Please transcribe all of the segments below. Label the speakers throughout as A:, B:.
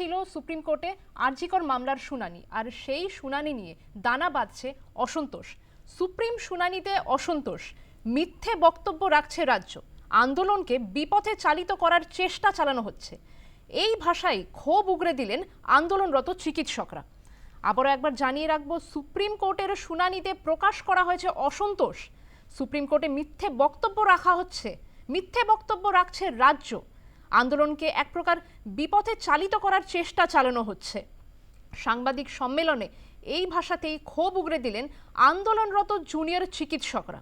A: ছিল সুপ্রিম কোর্টে আরজিকর মামলার শুনানি, আর সেই শুনানি নিয়ে দানা বাঁধছে অসন্তোষ। সুপ্রিম শুনানিতে অসন্তোষ, মিথ্যে বক্তব্য রাখছে রাজ্য, আন্দোলনকে বিপথে চালিত করার চেষ্টা চালানো হচ্ছে। এই ভাষায় ক্ষোভ উগরে দিলেন আন্দোলনরত চিকিৎসকরা। আবারও একবার জানিয়ে রাখব, সুপ্রিম কোর্টের শুনানিতে প্রকাশ করা হয়েছে অসন্তোষ। সুপ্রিম কোর্টে মিথ্যে বক্তব্য রাখা হচ্ছে, মিথ্যে বক্তব্য রাখছে রাজ্য। আন্দোলনকে এক প্রকার বিপথে চালিত করার চেষ্টা চালানো হচ্ছে। সাংবাদিক সম্মেলনে এই ভাষাতেই ক্ষোভ উগরে দিলেন আন্দোলনরত জুনিয়র চিকিৎসকরা।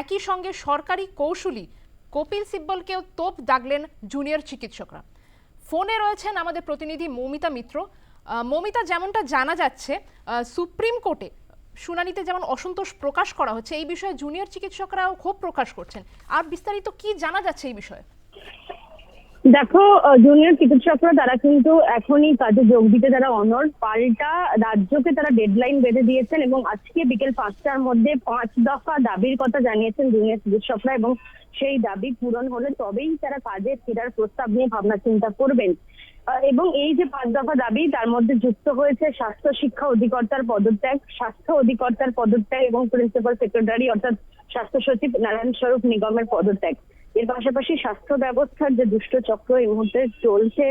A: একই সঙ্গে সরকারি কৌশলী কপিল সিব্বলকেও তোপ দাগলেন জুনিয়র চিকিৎসকরা। ফোনে রয়েছেন আমাদের প্রতিনিধি মৌমিতা মিত্র। মৌমিতা, যেমনটা জানা যাচ্ছে সুপ্রিম কোর্টে শুনানিতে যেমন অসন্তোষ প্রকাশ করা হচ্ছে, এই বিষয়ে জুনিয়র চিকিৎসকরাও ক্ষোভ প্রকাশ করছেন। আর বিস্তারিত কি জানা যাচ্ছে এই বিষয়ে?
B: দেখো জুনিয়র চিকিৎসকরা তারা কিন্তু এখনই কাজে যোগ দিতে তারা অনর পাল্টা রাজ্যকে তারা ডেডলাইন বেঁধে দিয়েছেন এবং আজকে বিকেল পাঁচটার মধ্যে পাঁচ দফা দাবির কথা জানিয়েছেন জুনিয়র চিকিৎসকরা এবং সেই দাবি পূরণ হলে তবেই তারা কাজে ফেরার প্রস্তাব নিয়ে ভাবনা চিন্তা করবেন। এবং এই যে পাঁচ দফা দাবি, তার মধ্যে যুক্ত হয়েছে স্বাস্থ্য শিক্ষা অধিকর্তার পদত্যাগ, স্বাস্থ্য অধিকর্তার পদত্যাগ এবং প্রিন্সিপাল সেক্রেটারি অর্থাৎ স্বাস্থ্য সচিব নারায়ণ স্বরূপ নিগমের পদত্যাগ। এর পাশাপাশি স্বাস্থ্য ব্যবস্থার যে দুষ্ট চক্র এই মুহূর্তে চলছে,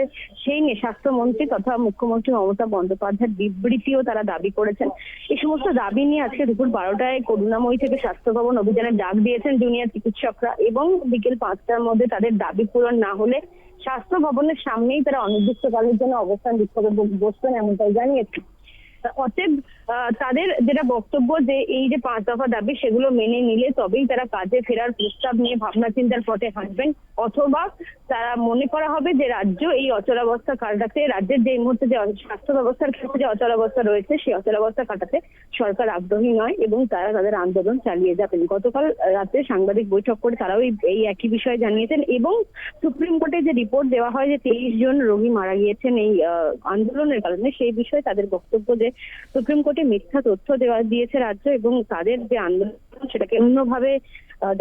B: সেই নিয়ে স্বাস্থ্যমন্ত্রী তথা মুখ্যমন্ত্রী মমতা বন্দ্যোপাধ্যায়ের বিবৃতিও তারা দাবি করেছেন। এই সমস্ত দাবি নিয়ে আজকে দুপুর বারোটায় করুণাময়ী থেকে স্বাস্থ্য ভবন অভিযানের ডাক দিয়েছেন জুনিয়র চিকিৎসকরা এবং বিকেল পাঁচটার মধ্যে তাদের দাবি পূরণ না হলে স্বাস্থ্য ভবনের সামনেই তারা অনির্দিষ্টকালের জন্য অবস্থান বিক্ষোভে বসবেন এমনটাই জানিয়েছে অতএব তাদের যেটা বক্তব্য যে এই যে পাঁচ দফা দাবি সেগুলো মেনে নিলে তবেই তারা কাজে ফেরার প্রস্তাব নিয়ে ভাবনা চিন্তার পথে হাঁটবেন। অথবা তারা মনে করা হবে যে রাজ্য এই অচলাবস্থা কাটাতে, রাজ্যের যে মুহূর্তে যে স্বাস্থ্য ব্যবস্থার ক্ষেত্রে যে অচলাবস্থা রয়েছে, সেই অচলাবস্থা কাটাতে সরকার আগ্রহী নয় এবং তারা তাদের আন্দোলন চালিয়ে যাবেন। গতকাল রাতে সাংবাদিক বৈঠক করে তারাও এই- একই বিষয়ে জানিয়েছেন এবং সুপ্রিম কোর্টে যে রিপোর্ট দেওয়া হয় যে তেইশ জন রোগী মারা গিয়েছেন এই আন্দোলনের কারণে, সেই বিষয়ে তাদের বক্তব্য যে সুপ্রিম কোর্টে মিথ্যা তথ্য দেওয়া দিয়েছে রাজ্য এবং তাদের যে আন্দোলন, সেটাকে অন্যভাবে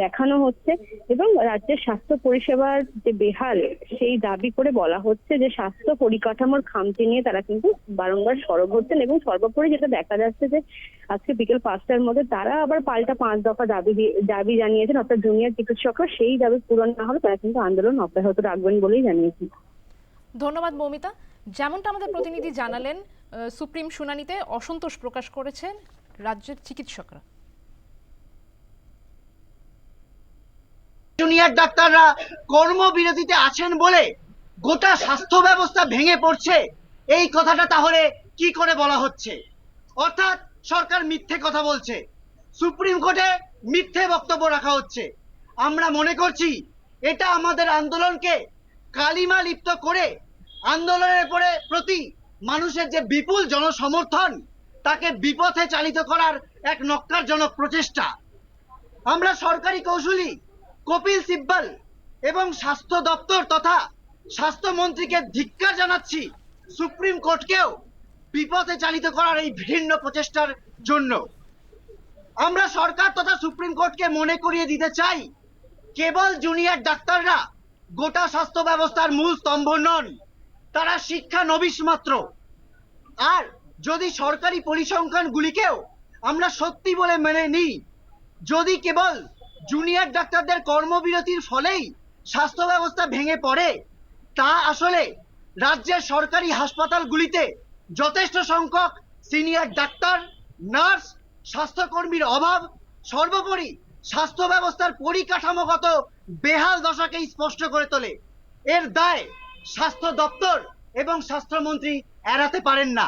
B: দেখানো হচ্ছে এবং রাজ্যের স্বাস্থ্য পরিষেবার যে বেহাল, সেই দাবি করে বলা হচ্ছে যে স্বাস্থ্য পরিকাঠামোর খামতি নিয়ে তারা কিন্তু বারংবার সরব হচ্ছেন এবং সর্বোপরি যেটা দেখা যাচ্ছে যে আজকে বিকেল পাঁচটার মধ্যে তারা আবার পাল্টা পাঁচ দফা দাবি দাবি জানিয়েছেন, অর্থাৎ জুনিয়র চিকিৎসকরা সেই দাবি পূরণ না হলে তারা কিন্তু আন্দোলন অব্যাহত রাখবেন বলেই জানিয়েছেন।
A: ধন্যবাদ, মৌমিতা। যেমনটা আমাদের প্রতিনিধি জানালেন সুপ্রিম শুনানিতে অসন্তোষ প্রকাশ করেছেন রাজ্যের চিকিৎসকরা।
C: জুনিয়র ডাক্তাররা কর্মবিরতিতে আছেন বলে গোটা স্বাস্থ্য ব্যবস্থা ভেঙে পড়ছে। এই কথাটা তাহলে কি করে বলা হচ্ছে? অর্থাৎ সরকার মিথ্যে কথা বলছে। সুপ্রিম কোর্টে মিথ্যে বক্তব্য রাখা হচ্ছে। আমরা মনে করছি এটা আমাদের আন্দোলনকে কালিমা লিপ্ত করে আন্দোলনের পরে প্রতি মানুষের যে বিপুল জনসমর্থন, তাকে বিপথে চালিত করার এক নক্কারজনক প্রচেষ্টা। আমরা সরকারি কৌশলী, কপিল সিব্বল এবং স্বাস্থ্য দপ্তর তথা স্বাস্থ্যমন্ত্রীকে ধিক্কার জানাচ্ছি, সুপ্রিম কোর্টকেও বিপথে চালিত করার এই ভিন্ন প্রচেষ্টার জন্য। আমরা সরকার তথা সুপ্রিম কোর্টকে মনে করিয়ে দিতে চাই, কেবল জুনিয়র ডাক্তাররা গোটা স্বাস্থ্য ব্যবস্থার মূল স্তম্ভ নন। তারা শিক্ষা নবিশ মাত্র। আর যদি সরকারি পরিসংখ্যানগুলিকেও আমরা সত্যি বলে মেনে নিই, যদি কেবল জুনিয়র ডাক্তারদের কর্মবিরতির ফলেই স্বাস্থ্য ব্যবস্থা ভেঙে পড়ে, তা আসলে রাজ্যের সরকারি হাসপাতালগুলিতে যথেষ্ট সংখ্যক সিনিয়র ডাক্তার, নার্স, স্বাস্থ্যকর্মীর অভাব, সর্বোপরি স্বাস্থ্য ব্যবস্থার পরিকাঠামোগত বেহাল দশাকেই স্পষ্ট করে তোলে। এর দায় স্বাস্থ্য দপ্তর এবং স্বাস্থ্যমন্ত্রী এড়াতে পারেন না।